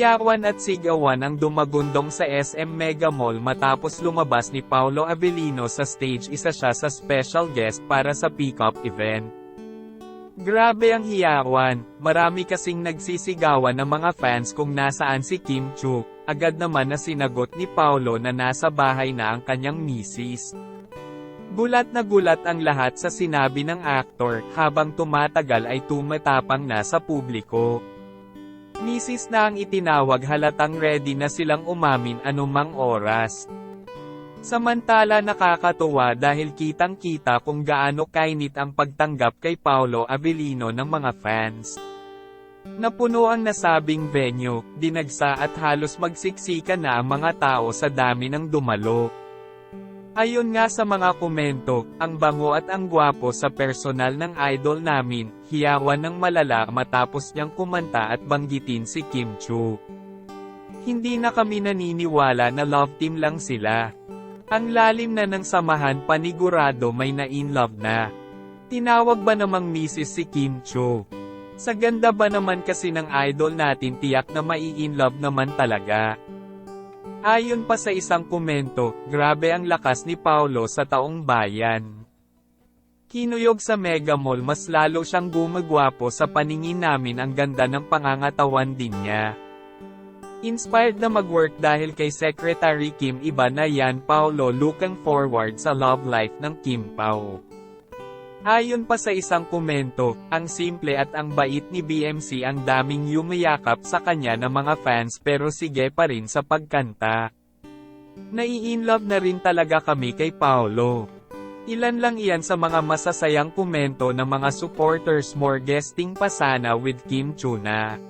Hiyawan at sigawan ang dumagundong sa SM Mega Mall matapos lumabas ni Paolo Avellino sa stage isa siya sa special guest para sa pick-up event. Grabe ang hiyawan, marami kasing nagsisigawan ng mga fans kung nasaan si Kim Chu, agad naman na sinagot ni Paolo na nasa bahay na ang kanyang misis. Gulat na gulat ang lahat sa sinabi ng aktor, habang tumatagal ay tumatapang na sa publiko. Misis na ang itinawag halatang ready na silang umamin anumang oras. Samantala nakakatuwa dahil kitang-kita kung gaano kainit ang pagtanggap kay Paolo Avellino ng mga fans. Napuno ang nasabing venue, dinagsa at halos magsiksika na ang mga tao sa dami ng dumalo. Ayon nga sa mga komento, ang bango at ang gwapo sa personal ng idol namin, hiyawan ng malala matapos niyang kumanta at banggitin si Kim Chu. Hindi na kami naniniwala na love team lang sila. Ang lalim na ng samahan panigurado may na-in love na. Tinawag ba namang misis si Kim Chu? Sa ganda ba naman kasi ng idol natin tiyak na mai-in love naman talaga. Ayon pa sa isang komento, grabe ang lakas ni Paulo sa taong bayan. Kinuyog sa Mega Mall mas lalo siyang gumagwapo sa paningin namin ang ganda ng pangangatawan din niya. Inspired na mag-work dahil kay Secretary Kim iba na yan Paulo looking forward sa love life ng Kim Pao. Ayon pa sa isang komento, ang simple at ang bait ni BMC ang daming yumayakap sa kanya ng mga fans pero sige pa rin sa pagkanta. Nai-inlove na rin talaga kami kay Paolo. Ilan lang iyan sa mga masasayang komento ng mga supporters more guesting pa sana with Kim Chuna.